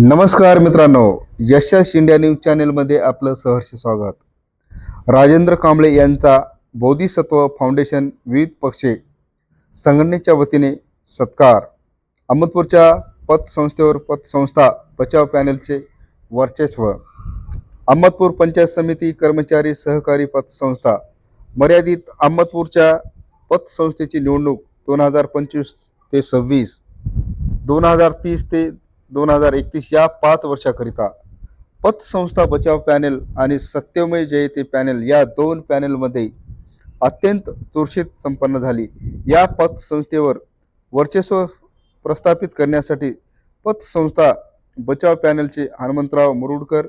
नमस्कार मित्रांनो यशस India news चॅनेलमध्ये आपलं सहर्ष स्वागत. राजेंद्र कांबळे यांचा बोधिसत्व फाउंडेशन विविध पक्षे संघटनेच्या वतीने सत्कार. अहमदपूरच्या पतसंस्थेवर पतसंस्था बचाव पॅनलचे वर्चस्व. अहमदपूर पंचायत समिती कर्मचारी सहकारी पतसंस्था मर्यादित अहमदपूरच्या पतसंस्थेची निवडणूक दोन हजार पंचवीस ते सव्वीस दोन हजार तीस ते दोन हजार एकतीस या पाच वर्षाकरिता पतसंस्था बचाव पॅनेल आणि सत्यमय जयते पॅनेल या दोन पॅनेलमध्ये अत्यंत चुरशीत संपन्न झाली. या पतसंस्थेवर वर्चस्व प्रस्थापित करण्यासाठी पतसंस्था बचाव पॅनेलचे हनुमंतराव मुरुडकर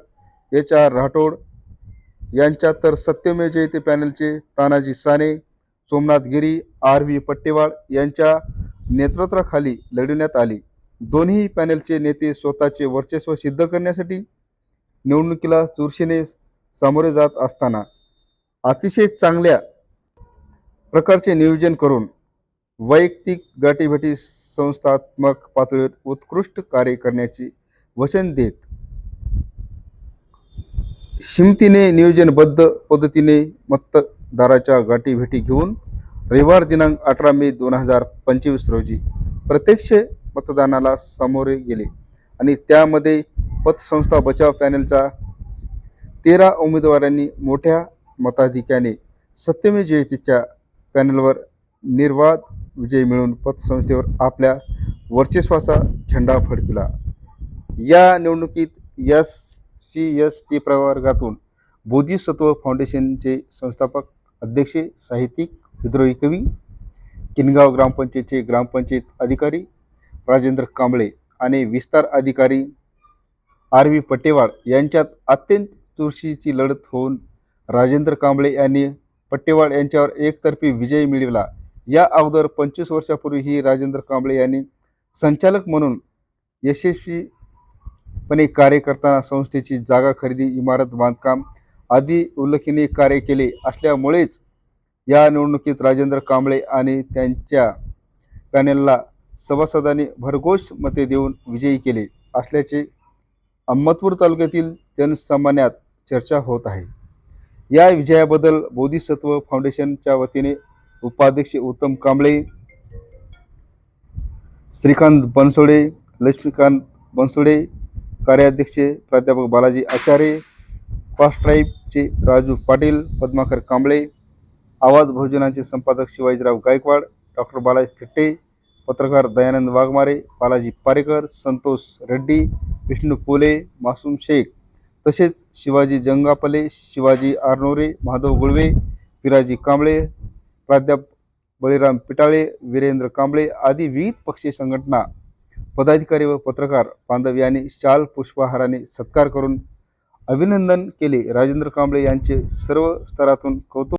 एच आर राठोड यांच्या तर सत्यमेव जयते पॅनेलचे तानाजी साने सोमनाथ गिरी आर व्ही पट्टेवाळ यांच्या नेतृत्वाखाली लढविण्यात आली. दोन्ही पॅनेलचे नेते स्वतःचे वर्चस्व सिद्ध करण्यासाठी निवडणुकीला चुरशीने सामोरे जात असताना अतिशय चांगल्या प्रकारचे नियोजन करून वैयक्तिक गाठीभेटी संस्थात्मक पातळीवर उत्कृष्ट कार्य करण्याची वचन देत शिमतीने नियोजनबद्ध पद्धतीने मतदाराच्या गाठीभेटी घेऊन रविवार दिनांक अठरा मे दोन हजार पंचवीस रोजी प्रत्यक्ष मतदानाला सामोरे गेले. आणि त्यामध्ये पतसंस्था बचाव पॅनलचा तेरा उमेदवारांनी मोठ्या मताधिक्याने सत्यमेव जयतेच्या पॅनलवर निर्वाद विजय मिळवून पतसंस्थेवर आपल्या वर्चस्वाचा झेंडा फडकला. या निवडणुकीत एस सी एस टी प्रवर्गातून बोधिसत्व फाउंडेशनचे संस्थापक अध्यक्ष साहित्यिक विद्रोही कवी किनगाव ग्रामपंचायतचे ग्रामपंचायत अधिकारी राजेंद्र कांबळे आणि विस्तार अधिकारी आर व्ही पट्टेवाड यांच्यात अत्यंत चुरशीची लढत होऊन राजेंद्र कांबळे यांनी पट्टेवाड यांच्यावर एकतर्फी विजय मिळविला. या अगोदर पंचवीस वर्षापूर्वी ही राजेंद्र कांबळे यांनी संचालक म्हणून यशस्वीपणे कार्य करताना संस्थेची जागा खरेदी इमारत बांधकाम आदी उल्लेखनीय कार्य केले असल्यामुळेच या निवडणुकीत राजेंद्र कांबळे आणि त्यांच्या पॅनेलला सभासदांनी भरघोष मते देऊन विजयी केले असल्याचे अहमदपूर तालुक्यातील जनसामान्यात चर्चा होत आहे. या विजयाबद्दल बोधिसत्व फाउंडेशनच्या वतीने उपाध्यक्ष उत्तम कांबळे श्रीकांत बनसोडे लक्ष्मीकांत बनसोडे कार्याध्यक्ष प्राध्यापक बालाजी आचार्य फास्ट ट्राईबचे राजू पाटील पद्माकर कांबळे आवाज भोजनाचे संपादक शिवाजीराव गायकवाड डॉक्टर बालाजी थिट्टे पत्रकार दयानंद वाघमारे बालाजी पारेकर संतोष रेड्डी विष्णू पोले मासूम शेख तसेच शिवाजी जंगापले शिवाजी आरनोरे माधव गुळवे पिराजी कांबळे प्राध्याप बळीराम पिटाळे वीरेंद्र कांबळे आदी विविध पक्षी संघटना पदाधिकारी व पत्रकार बांधव यांनी शाल पुष्पहाराने सत्कार करून अभिनंदन केले. राजेंद्र कांबळे यांचे सर्व स्तरातून कौतुक